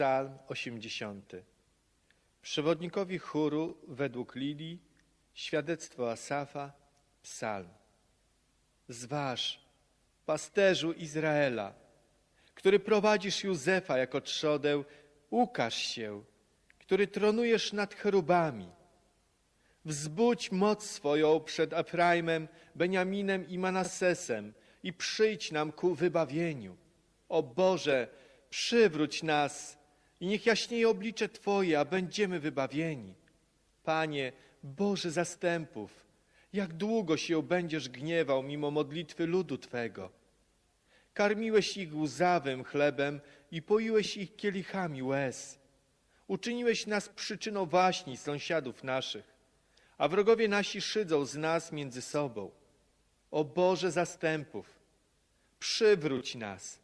Psalm 80. Przewodnikowi chóru według Lilii, świadectwo Asafa, psalm. Zważ, pasterzu Izraela, który prowadzisz Józefa jako trzodę, ukaż się, który tronujesz nad cherubami. Wzbudź moc swoją przed Efraimem, Beniaminem i Manassesem i przyjdź nam ku wybawieniu. O Boże, przywróć nas i niech jaśnieje oblicze Twoje, a będziemy wybawieni. Panie, Boże zastępów, jak długo się będziesz gniewał mimo modlitwy ludu Twego? Karmiłeś ich łzawym chlebem i poiłeś ich kielichami łez. Uczyniłeś nas przyczyną waśni sąsiadów naszych, a wrogowie nasi szydzą z nas między sobą. O Boże zastępów, przywróć nas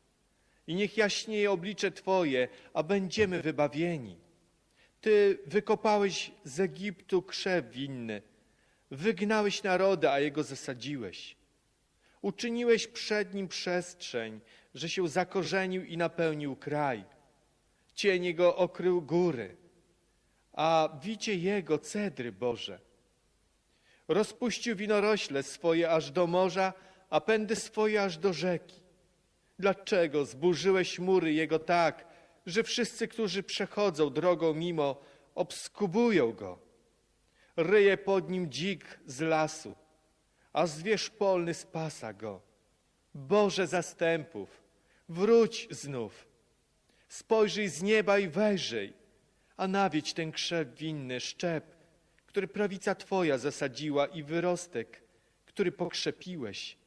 i niech jaśnieje oblicze Twoje, a będziemy wybawieni. Ty wykopałeś z Egiptu krzew winny, wygnałeś naroda, a jego zasadziłeś. Uczyniłeś przed nim przestrzeń, że się zakorzenił i napełnił kraj. Cień jego okrył góry, a wicie jego cedry Boże. Rozpuścił winorośle swoje aż do morza, a pędy swoje aż do rzeki. Dlaczego zburzyłeś mury jego tak, że wszyscy, którzy przechodzą drogą mimo, obskubują go? Ryje pod nim dzik z lasu, a zwierz polny spasa go. Boże zastępów, wróć znów. Spojrzyj z nieba i wejrzyj, a nawiedź ten krzew winny, szczep, który prawica Twoja zasadziła i wyrostek, który pokrzepiłeś.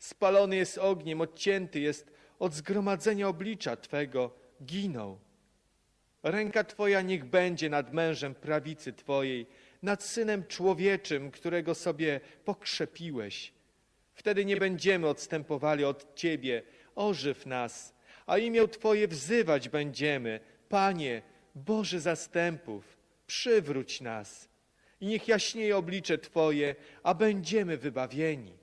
Spalony jest ogniem, odcięty jest od zgromadzenia oblicza Twego, ginął. Ręka Twoja niech będzie nad mężem prawicy Twojej, nad synem człowieczym, którego sobie pokrzepiłeś. Wtedy nie będziemy odstępowali od Ciebie, ożyw nas, a imię Twoje wzywać będziemy. Panie, Boże zastępów, przywróć nas i niech jaśnieje oblicze Twoje, a będziemy wybawieni.